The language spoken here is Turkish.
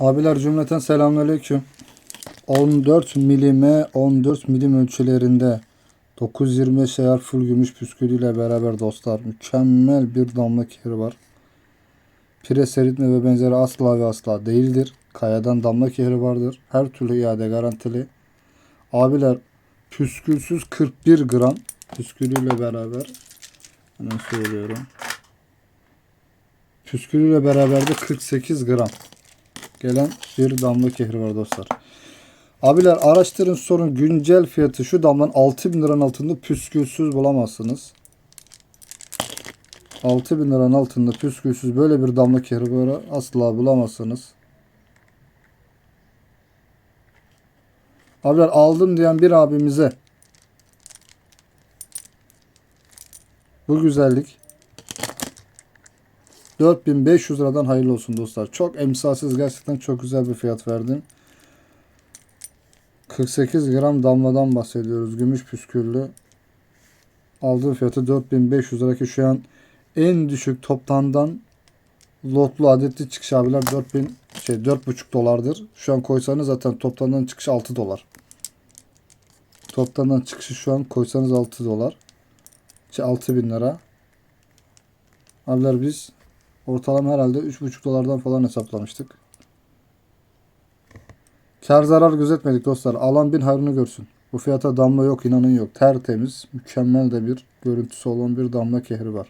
Abiler cümleten selamünaleyküm. 14 milime 14 milim ölçülerinde 925 ayar full gümüş püskülüyle beraber dostlar mükemmel bir damla kehri var. Pire seritme ve benzeri asla ve asla değildir. Kayadan damla kehri vardır. Her türlü iade garantili. Abiler püskülsüz 41 gram püskülüyle beraber hemen söylüyorum. Püskülüyle beraber de 48 gram gelen bir damla kehri var dostlar. Abiler araştırın sorun güncel fiyatı şu damlanın 6000 liranın altında püskülsüz bulamazsınız. 6000 liranın altında püskülsüz böyle bir damla kehri böyle asla bulamazsınız. Abiler aldım diyen bir abimize bu güzellik 4500 liradan hayırlı olsun dostlar. Çok emsalsiz gerçekten çok güzel bir fiyat verdim. 48 gram damladan bahsediyoruz. Gümüş püsküllü. Aldığım fiyatı 4500 lira ki şu an en düşük toptandan lotlu adetli çıkış abiler 4000 şey 4,5 dolardır. Şu an koysanız zaten toptandan çıkış 6 dolar. Toptandan çıkışı şu an koysanız 6 dolar. Şey 6000 lira. Abiler biz ortalama herhalde 3,5 dolardan falan hesaplamıştık. Kar zarar gözetmedik dostlar. Alan bin hayrını görsün. Bu fiyata damla yok inanın yok. Tertemiz, mükemmel de bir görüntüsü olan bir damla kehri var.